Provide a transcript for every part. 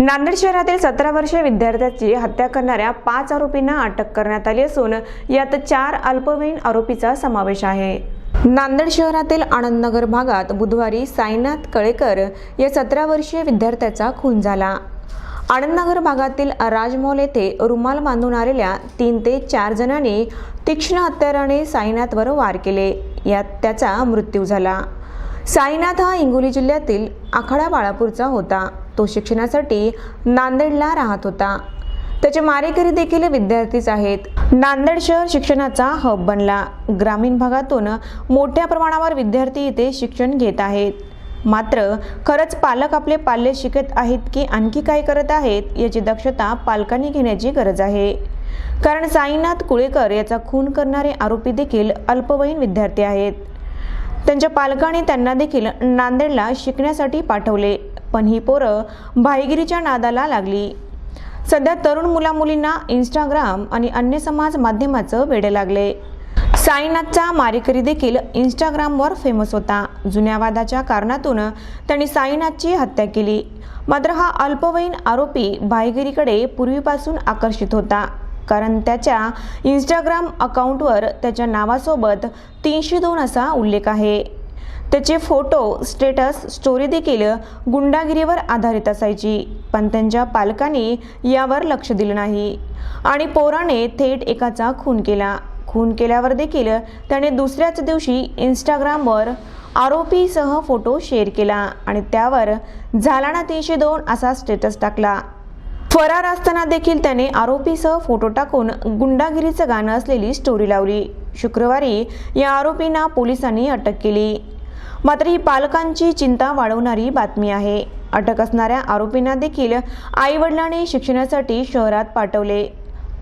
नांदेड शहरातील सतरा वर्षीय विद्यार्थ्याची हत्या करणाऱ्या पाच आरोपींना अटक करण्यात आली असून यात चार अल्पवयीन आरोपीचा समावेश आहे. नांदेड शहरातील आनंदनगर भागात बुधवारी साईनाथ कळेकर या सतरा वर्षीय विद्यार्थ्याचा खून झाला. आनंदनगर भागातील राजमौल येथे रुमाल बांधून आलेल्या तीन ते चार जणांनी तीक्ष्ण हत्याराने साईनाथवर वार केले. यात त्याचा मृत्यू झाला. साईनाथ हा हिंगोली जिल्ह्यातील आखाडा बाळापूरचा होता. तो शिक्षणासाठी नांदेडला राहत होता. त्याचे मारेकरी देखील विद्यार्थीच आहेत. नांदेड शहर शिक्षणाचा हब बनला. ग्रामीण भागातून मोठ्या प्रमाणावर विद्यार्थी इथे शिक्षण घेत आहेत. मात्र खरंच पालक आपले पाल्य शिकत आहेत की आणखी काय करत आहेत याची दक्षता पालकांनी घेण्याची गरज आहे. कारण साईनाथ कुळेकर याचा खून करणारे आरोपी देखील अल्पवयीन विद्यार्थी आहेत. त्यांच्या पालकांनी त्यांना देखील नांदेडला शिकण्यासाठी पाठवले. पण ही पोरं भाईगिरीच्या नादाला लागली. सध्या तरुण मुलामुलींना इंस्टाग्राम आणि अन्य समाज माध्यमाचं वेडे लागले. साईनाथचा मारेकरी देखील इंस्टाग्रामवर फेमस होता. जुन्या वादाच्या कारणातून त्यांनी साईनाथची हत्या केली. मात्र हा अल्पवयीन आरोपी भाईगिरीकडे पूर्वीपासून आकर्षित होता. कारण त्याच्या इंस्टाग्राम अकाउंटवर त्याच्या नावासोबत तीनशे दोन असा उल्लेख आहे. त्याचे फोटो स्टेटस स्टोरी देखील गुंडागिरीवर आधारित असायची. पण त्यांच्या पालकांनी यावर लक्ष दिलं नाही. आणि पोराने थेट एकाचा खून केला. खून केल्यावर देखील त्याने दुसऱ्याच दिवशी इंस्टाग्रामवर आरोपीसह फोटो शेअर केला आणि त्यावर झाला ना तीनशे दोन असा स्टेटस टाकला. फरार असताना देखील त्याने आरोपीसह फोटो टाकून गुंडागिरीचं गाणं असलेली स्टोरी लावली. शुक्रवारी या आरोपींना पोलिसांनी अटक केली. मात्र ही पालकांची चिंता वाढवणारी बातमी आहे. अटक असणाऱ्या आरोपींना देखील आईवडिलांनी शिक्षणासाठी शहरात पाठवले.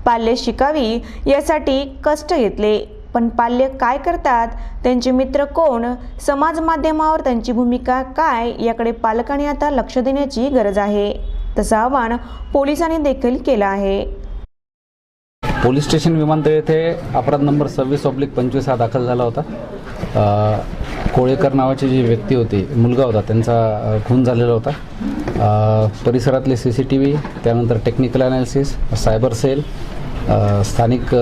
पाल्य शिकावी यासाठी कष्ट घेतले. पण पाल्य काय करतात? त्यांचे मित्र कोण? समाज माध्यमावर त्यांची भूमिका काय? याकडे पालकांनी आता लक्ष देण्याची गरज आहे. तसं आवाहन पोलिसांनी देखील केलं आहे. पोलीस स्टेशन विमानतळ येथे अपराध नंबर सव्वीस ऑब्लिक पंचवीस हा दाखल झाला होता. कोळेकर नावाची जी व्यक्ती होती मुलगा होता त्यांचा खून झालेला होता. परिसरातले सी सी टी व्ही त्यानंतर टेक्निकल ॲनालिसिस सायबर सेल स्थानिक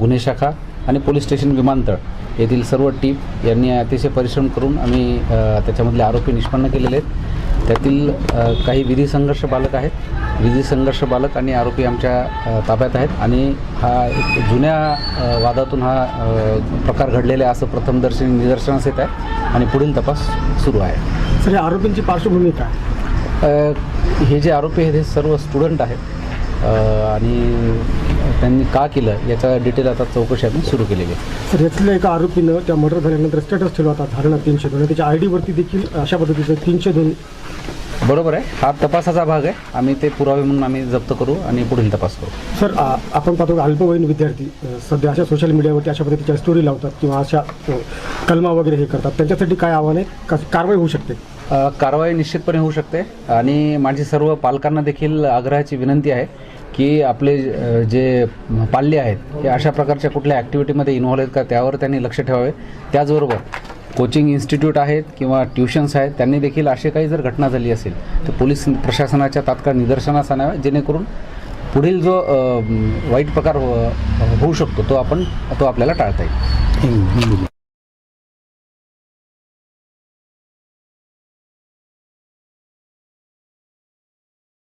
गुन्हे शाखा आणि पोलीस स्टेशन विमानतळ येथील सर्व टीप यांनी अतिशय परिश्रम करून आम्ही त्याच्यामधले आरोपी निष्पन्न केलेले आहेत. त्यातील काही विधी संघर्ष बालक आहेत. विधी संघर्ष बालक आणि आरोपी आमच्या ताब्यात आहेत आणि हा एक जुन्या वादातून हा प्रकार घडलेला आहे असं प्रथमदर्शनी निदर्शनास येत आहे आणि पुढील तपास सुरू आहे. सर या आरोपींची पार्श्वभूमी काय? हे जे आरोपी आहेत हे सर्व स्टुडंट आहेत. आणि त्यांनी का केलं याचा डिटेल आता चौकशी आम्ही सुरू केलेली आहे. सर यातल्या एका आरोपीनं त्या मर्डर झाल्यानंतर स्टेटस ठेवला होता धारणा तीनशे दोन. आणि त्याच्या आय डीवरती देखील अशा पद्धतीचं तीनशे दोन बरोबर आहे. हा तपासाचा भाग आहे. आम्ही ते पुरावे म्हणून आम्ही जप्त करू आणि पुढील तपास करू. सर आ- आपण पाहतो की अल्पवयीन विद्यार्थी अ, सध्या अशा सोशल मीडियावरती अशा पद्धतीच्या स्टोरी लावतात किंवा अशा अ, कलमा वगैरे हे करतात. त्यांच्यासाठी काय आव्हान आहे? का कारवाई होऊ शकते? कारवाई निश्चितपणे होऊ शकते. आणि माझी सर्व पालकांना देखील आग्रहाची विनंती आहे की आपले जे पाल्य आहेत हे अशा प्रकारच्या कुठल्या ॲक्टिव्हिटीमध्ये इन्व्हॉल्व आहेत का त्यावर त्यांनी लक्ष ठेवावे. त्याचबरोबर कोचिंग इन्स्टिट्यूट आहेत किंवा ट्युशन्स आहेत त्यांनी देखील अशी काही जर घटना झाली असेल तर पोलीस प्रशासनाच्या तात्काळ निदर्शनास आणाव्या जेणेकरून पुढील जो वाईट प्रकार होऊ शकतो तो आपण तो आपल्याला टाळता येईल.